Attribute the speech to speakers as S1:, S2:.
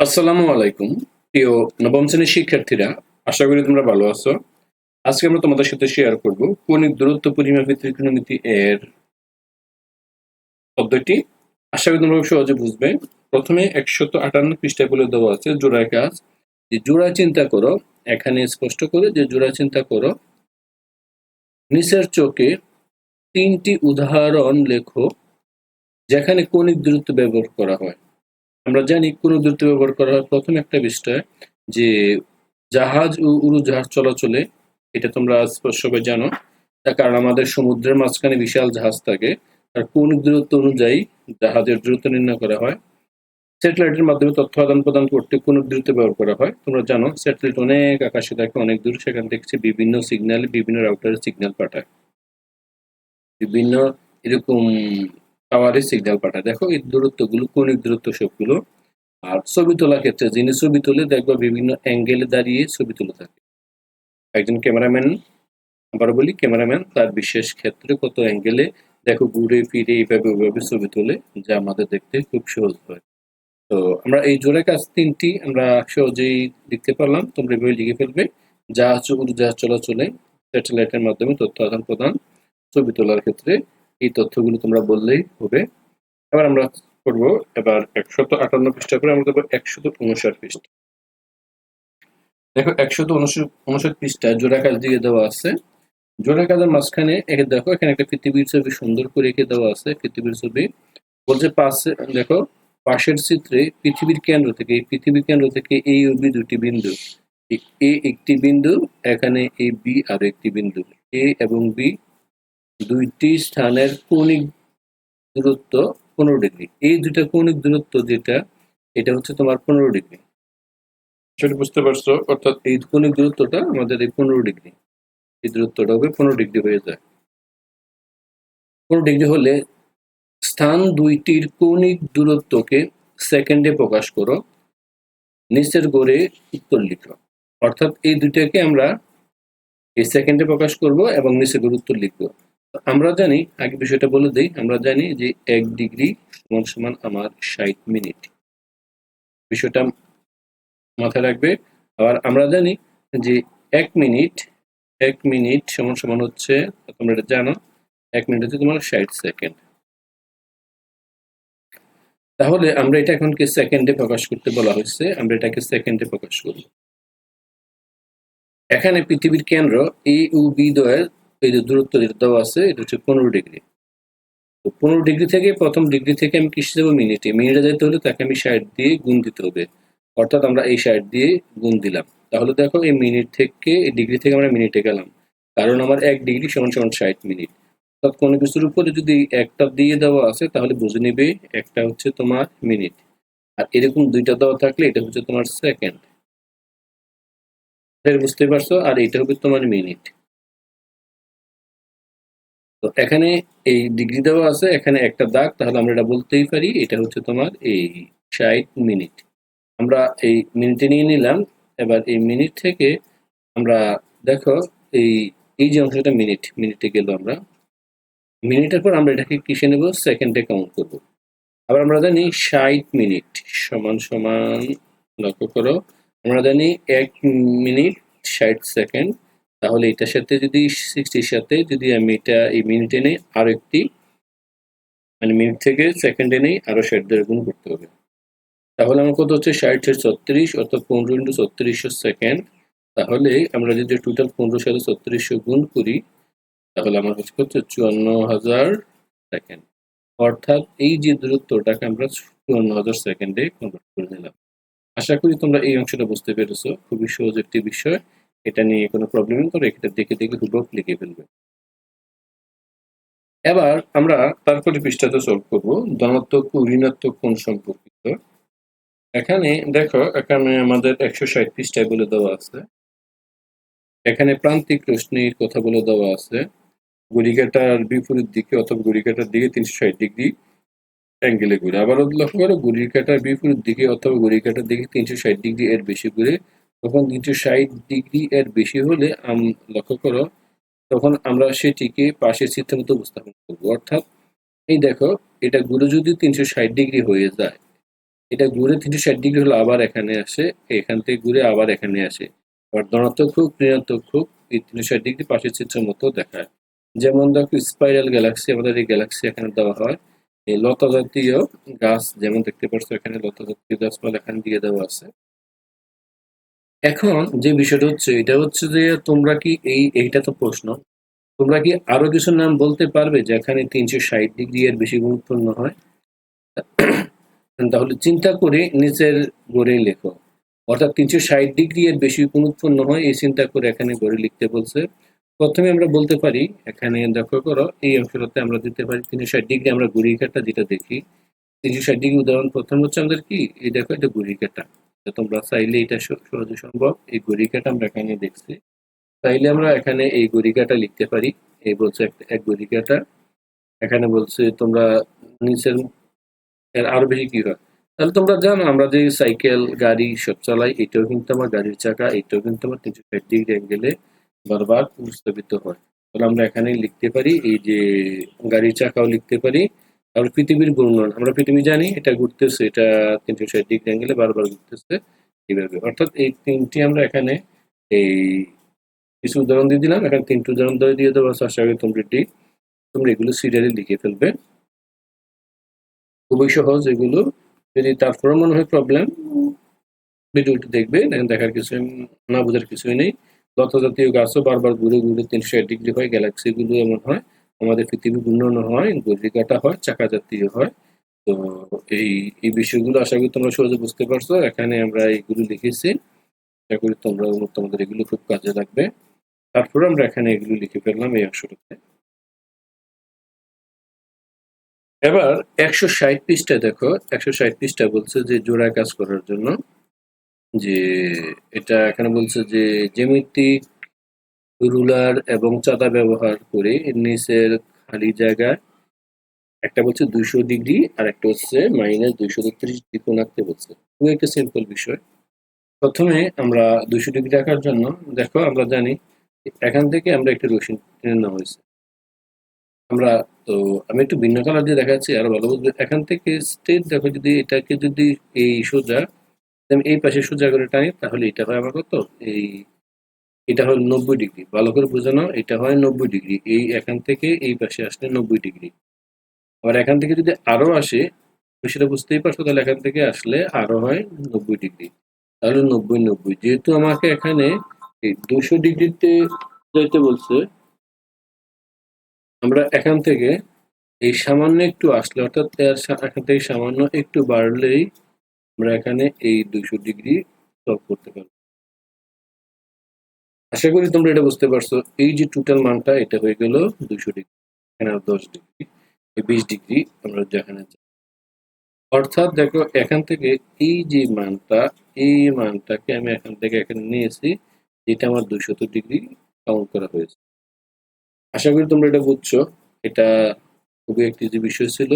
S1: আসসালামু আলাইকুম, প্রিয় নবম শ্রেণির শিক্ষার্থীরা, আশা করি তোমরা ভালো আছো। আজকে আমরা তোমাদের সাথে শেয়ার করব কৌণিক দূরত্ব পরিমাপী ত্রিকোণমিতি এর পদ্ধতি। আশা করি তোমরা সহজে বুঝবে। প্রথমে একশত আটান্ন পৃষ্ঠায় বলে দেওয়া আছে, জোড়ায় কাজ। যে জোড়া চিন্তা করো, এখানে স্পষ্ট করে যে জোড়া চিন্তা করো, নিচের চোখে তিনটি উদাহরণ লেখো, যেখানে কৌণিক দূরত্ব ব্যবহার করা হয়। আমরা জানি কোন দূরত্ব ব্যবহার করা হয় প্রথম একটা বিষয় যে জাহাজ ও উড়োজাহাজ চলাচলে, এটা তোমরা সবাই জানো, তার কারণ আমাদের সমুদ্রের মাঝখানে বিশাল জাহাজ থাকে আর কোন দূরত্ব অনুযায়ী জাহাজের দূরত্ব নির্ণয় করা হয়। স্যাটেলাইটের মাধ্যমে তথ্য আদান প্রদান করতে কোন দূরত্ব ব্যবহার করা হয়, তোমরা জানো, স্যাটেলাইট অনেক আকাশে থাকে, অনেক দূর, সেখান থেকে বিভিন্ন সিগন্যাল বিভিন্ন রাউটারের সিগন্যাল পাঠায়। বিভিন্ন এরকম টাওয়ারের সিগন্যাল পাঠায়। দেখো, এই দূরত্বগুলো কৌণিক দূরত্ব সবগুলো, আর ছবি তোলার ক্ষেত্রে যিনি ছবি তুলে, দেখবা বিভিন্ন অ্যাঙ্গেলে দাঁড়িয়ে ছবি তুলে থাকে। একজন ক্যামেরাম্যান আবার বলি ক্যামেরাম্যান তার বিশেষ ক্ষেত্রে কত অ্যাঙ্গেলে দেখো, ঘুরে ফিরে এইভাবে, ওইভাবে ছবি তোলে, যা আমাদের দেখতে খুব সহজ হয়। তো আমরা এই জোড়া কাজ তিনটি আমরা সহজেই লিখতে পারলাম। তোমরা এভাবে লিখে ফেলবে। জাহাজ উড়োজাহাজ চলাচলে স্যাটেলাইটের মাধ্যমে তথ্য আদান প্রদান ছবি তোলার ক্ষেত্রে এই তথ্যগুলো তোমরা বললেই হবে। এবার আমরা করব এবার একশত আটান্ন পৃষ্ঠা করে আমরা দেবো একশত উনষাট পৃষ্ঠা। দেখো, একশত উনষাট পৃষ্ঠা জোড়া কাজ দিয়ে দেওয়া আছে। জোড়া কাজের মাঝখানে একে দেখো, এখানে একটা পৃথিবীর ছবি সুন্দর করে এঁকে দেওয়া আছে, পৃথিবীর ছবি। বলছে পাশে, দেখো, পাশের চিত্রে পৃথিবীর কেন্দ্র থেকে, এই পৃথিবীর কেন্দ্র থেকে এই ও বি দুটি বিন্দু। এ একটি বিন্দু, এখানে এ বি আর একটি বিন্দু। এ এবং বি দুইটি স্থানের কৌণিক দূরত্ব পনেরো ডিগ্রি। এই দুইটা কৌণিক দূরত্ব যেটা, এটা হচ্ছে তোমার পনেরো ডিগ্রি। সেটা বুঝতে পারছ? অর্থাৎ এই কৌণিক দূরত্বটা আমাদের এই পনেরো ডিগ্রি। এই দূরত্বটা হবে পনেরো ডিগ্রি হয়ে যায়। পনেরো ডিগ্রি হলে স্থান দুইটির কৌণিক দূরত্বকে সেকেন্ডে প্রকাশ করো। নিচের গড়ে উত্তর লিখো। অর্থাৎ এই দুইটাকে আমরা এই সেকেন্ডে প্রকাশ করব এবং নিচের গড়ে উত্তর লিখব। আমরা জানি, আগে বিষয়টা বলে দিই, আমরা জানি যে এক ডিগ্রি সমান সমান আমার ষাট মিনিট। বিষয়টা মাথায় রাখবে। আবার আমরা জানি যে এক মিনিট এক মিনিট সমান সমান হচ্ছে, তোমরা এটা জানো, এক মিনিট হচ্ছে তোমার ষাট সেকেন্ড। তাহলে আমরা এটা এখন কি সেকেন্ডে প্রকাশ করতে বলা হয়েছে, আমরা এটাকে সেকেন্ডে প্রকাশ করব। এখানে পৃথিবীর কেন্দ্র এ ও বি দ্বয়ের এই যে দূরত্ব যেটা দেওয়া আছে, এটা হচ্ছে পনেরো ডিগ্রি। তো পনেরো ডিগ্রি থেকে প্রথম ডিগ্রি থেকে আমি কিসে দেবো? মিনিটে। মিনিটে যেতে হলে তাকে আমি ষাট দিয়ে গুণ দিতে হবে। অর্থাৎ আমরা এই ষাট দিয়ে গুণ দিলাম। তাহলে দেখো এই মিনিট থেকে, এই ডিগ্রি থেকে আমরা মিনিটে গেলাম। কারণ আমার এক ডিগ্রি সমান সমান ষাট মিনিট। অর্থাৎ কোনো কিছুর উপরে যদি একটা দিয়ে দেওয়া আছে, তাহলে বুঝে নিবে একটা হচ্ছে তোমার মিনিট। আর এরকম দুইটা দেওয়া থাকলে এটা হচ্ছে তোমার সেকেন্ড। বুঝতে পারছ? আর এটা হবে তোমার মিনিট। তো এখানে এই ডিগ্রি দেওয়া আছে, এখানে একটা দাগ, তাহলে আমরা এটা বলতেই পারি, এটা হচ্ছে তোমার এই ষাট মিনিট। আমরা এই মিনিটে নিয়ে নিলাম, এবার এই মিনিট থেকে আমরা, দেখো, এই এই যে অংশটা মিনিট, মিনিটে গেল আমরা। মিনিটের পর আমরা এটাকে কিসে নেব? সেকেন্ডে কাউন্ট করব। আবার আমরা জানি ষাট মিনিট, সমান সমান, লক্ষ্য করো। আমরা জানি এক মিনিট ষাট সেকেন্ড তাহলে এটার সাথে যদি সিক্সটির সাথে যদি আমি এটা এই মিনিটে নেই, আরও একটি মানে মিনিট থেকে সেকেন্ডে নেই, আরও ষাট ধরে গুণ করতে হবে। তাহলে আমার কত হচ্ছে? ষাট ছত্রিশ, অর্থাৎ পনেরো ইন্টু ছত্রিশশো সেকেন্ড তাহলে আমরা যদি টোটাল পনেরো সাথে ছত্রিশশো গুণ করি, তাহলে আমার হচ্ছে হচ্ছে? চুয়ান্ন হাজার সেকেন্ড অর্থাৎ এই যে দূরত্বটাকে আমরা চুয়ান্ন হাজার সেকেন্ডে কনভার্ট করে নিলাম। আশা করি তোমরা এই অংশটা বুঝতে পেরেছ। খুবই সহজ একটি বিষয়। এটা নিয়ে কোনো প্রবলেম করে এটা দেখে দেখে হুবক লিখে ফেলবে। এবার আমরা তারপরে পৃষ্ঠাতে সলভ করব, ধনাত্মক ও ঋণাত্মক কোন সম্পর্কিত। এখানে দেখো, এখানে আমাদের একশো ষাট পৃষ্ঠায় বলে দেওয়া আছে। এখানে প্রান্তিক রশ্মির কথা বলে দেওয়া আছে। গড়িকাটার বিপরীত দিকে অথবা গড়িকাটার দিকে তিনশো ষাট ডিগ্রি অ্যাঙ্গেলে ঘুরে। আবারও লক্ষ্য করো গড়িকাটার বিপরীত দিকে অথবা গড়িকাটার দিকে তিনশো ষাট ডিগ্রি এর বেশি ঘুরে তখন তিনশো ষাট ডিগ্রি এর বেশি হলে আম, লক্ষ্য করো, তখন আমরা সেটিকে পাশের চিত্রের মতো উপস্থাপন করব। অর্থাৎ, এই দেখো, এটা ঘুরে যদি তিনশো ষাট ডিগ্রি হয়ে যায়, এটা ঘুরে তিনশো ষাট ডিগ্রি হলে আবার এখানে আসে, এখান থেকে ঘুরে আবার এখানে আসে। আবার ধনাত্মক খুব ঋণাত্মক খুব এই তিনশো ষাট ডিগ্রি পাশের চিত্রের মতো দেখায়। যেমন দেখো স্পাইরাল গ্যালাক্সি আমাদের এই গ্যালাক্সি এখানে দেওয়া হয়। এই লতা জাতীয় গাছ, যেমন দেখতে পাচ্ছ, এখানে লতা জাতীয় গাছপালা এখানে দিয়ে দেওয়া আছে। এখন যে বিষয়টা হচ্ছে, এটা হচ্ছে যে তোমরা কি এই, এইটা তো প্রশ্ন। তোমরা কি আরও কিছু নাম বলতে পারবে যেখানে তিনশো ষাট ডিগ্রি এর বেশি উৎপন্ন হয়? তাহলে চিন্তা করে নিচের গড়ে লেখো। অর্থাৎ তিনশো ষাট ডিগ্রি এর বেশি উৎপন্ন হয়, এই চিন্তা করে এখানে গড়ে লিখতে বলছে। প্রথমে আমরা বলতে পারি, এখানে দেখো করো, এই অংশটাতে আমরা দিতে পারি, তিনশো ষাট ডিগ্রি আমরা ঘুরি কাটা যেটা দেখি। তিনশো ষাট ডিগ্রি উদাহরণ প্রথম হচ্ছে আমাদের কি? এই দেখো, এটা ঘুরি কাটা। তোমরা চাইলে এটা সহজে সম্ভব। এই ঘুরি কাটা আমরা এখানে দেখছি। চাইলে আমরা এখানে এই গরিকাটা লিখতে পারি। এই বলছে এক গরিকাটা এখানে বলছে তোমরা নিচের, এর আরও বেশি কি হয়? তাহলে তোমরা জানো, আমরা যে সাইকেল, গাড়ি সব চালাই, এটাও কিন্তু আমার গাড়ির চাকা, এটাও কিন্তু আমার তিনশো ষাট ডিগ্রি অ্যাঙ্গেলে বারবার উপস্থাপিত হয়। তাহলে আমরা এখানে লিখতে পারি, এই যে গাড়ির চাকাও লিখতে পারি। আর পৃথিবীর ঘূর্ণন আমরা পৃথিবী জানি, এটা ঘুরতেছে, এটা তিনশো ষাট ডিগ্রি অ্যাঙ্গেলে বারবার ঘুরতেছে, এইভাবে। অর্থাৎ এই তিনটি আমরা এখানে এই কিছু উদাহরণ দিয়ে দিলাম। এখানে তিনটি উদাহরণ ধরে দিয়ে দেবো, আশা করি তোমরা তোমরা এগুলো সিরিয়ালি লিখে ফেলবে। খুবই সহজ এগুলো। যদি তারপরে মনে হয় প্রবলেম ভিডিওটি দেখবে দেখার কিছু না বোঝার কিছুই নেই। লতা জাতীয় গাছও বারবার ঘুরে ঘুরে তিনশো ষাট ডিগ্রি হয় গ্যালাক্সিগুলো এমন হয়। আমাদের পৃথিবী ঘূর্ণন হয় গলিকাটা হয় চাকা জাতীয় হয়। তো এই এই বিষয়গুলো আশা করি তোমরা সহজে বুঝতে পারছ। এখানে আমরা এইগুলো লিখেছি। আশা করি তোমরা তোমাদের এগুলো খুব কাজে লাগবে। তারপরে আমরা এখানে এগুলো লিখে ফেললাম এই অংশটাতে। এবার একশো ষাট পৃষ্ঠা দেখো। একশো ষাট পৃষ্ঠা বলছে যে জোড়া কাজ করার জন্য। যে এটা এখানে বলছে যে জ্যামিতি রুলার এবং চাঁদা ব্যবহার করে নিচের খালি জায়গায় একটা বলছে দুইশো ডিগ্রি আর একটা হচ্ছে মাইনাস দুইশো তেত্রিশ ডিগ্রি কোণ আঁকতে বলছে খুবই একটা সিম্পল বিষয়। প্রথমে আমরা দুইশো ডিগ্রি আঁকার জন্য, দেখো আমরা জানি এখান থেকে আমরা একটা রসুন টেনে নেওয়া হয়েছে। আমরা তো আমি একটু ভিন্ন কালার দিয়ে দেখাচ্ছি, আরও ভালো বুঝবে। এখান থেকে স্টেট দেখো যদি এটাকে যদি এই সোজা, আমি এই পাশে সোজা করে টানি, তাহলে এটা হয় আমার কত? এই এটা হয় নব্বই ডিগ্রি। ভালো করে বোঝানো এটা হয় নব্বই ডিগ্রি। এই এখান থেকে এই পাশে আসলে নব্বই ডিগ্রি। আবার এখান থেকে যদি আরও আসে তুমি সেটা বুঝতেই পারছ, তাহলে এখান থেকে আসলে আরও হয় নব্বই ডিগ্রি। তাহলে নব্বই নব্বই। যেহেতু আমাকে এখানে এই দুশো ডিগ্রিতে যাইতে বলছে, আমরা এখান থেকে এই সামান্য একটু আসলে, অর্থাৎ এখান থেকে সামান্য একটু বাড়লেই আমরা এখানে এই দুশো ডিগ্রি সলভ করতে পারব। আশা করি তোমরা এটা বুঝতে পারছ। এই যে টোটাল মানটা, এটা হয়ে গেল দুশো ডিগ্রি, এখানে আর দশ ডিগ্রি বিশ ডিগ্রি আমরা যেখানে। অর্থাৎ দেখো, এখান থেকে এই যে মানটা, এই মানটাকে আমি এখান থেকে এখানে নিয়েছি, এটা আমার দুশত ডিগ্রি কাউন্ট করা হয়েছে। আশা করি তোমরা এটা বুঝছ। এটা খুবই একটি যে বিষয় ছিল।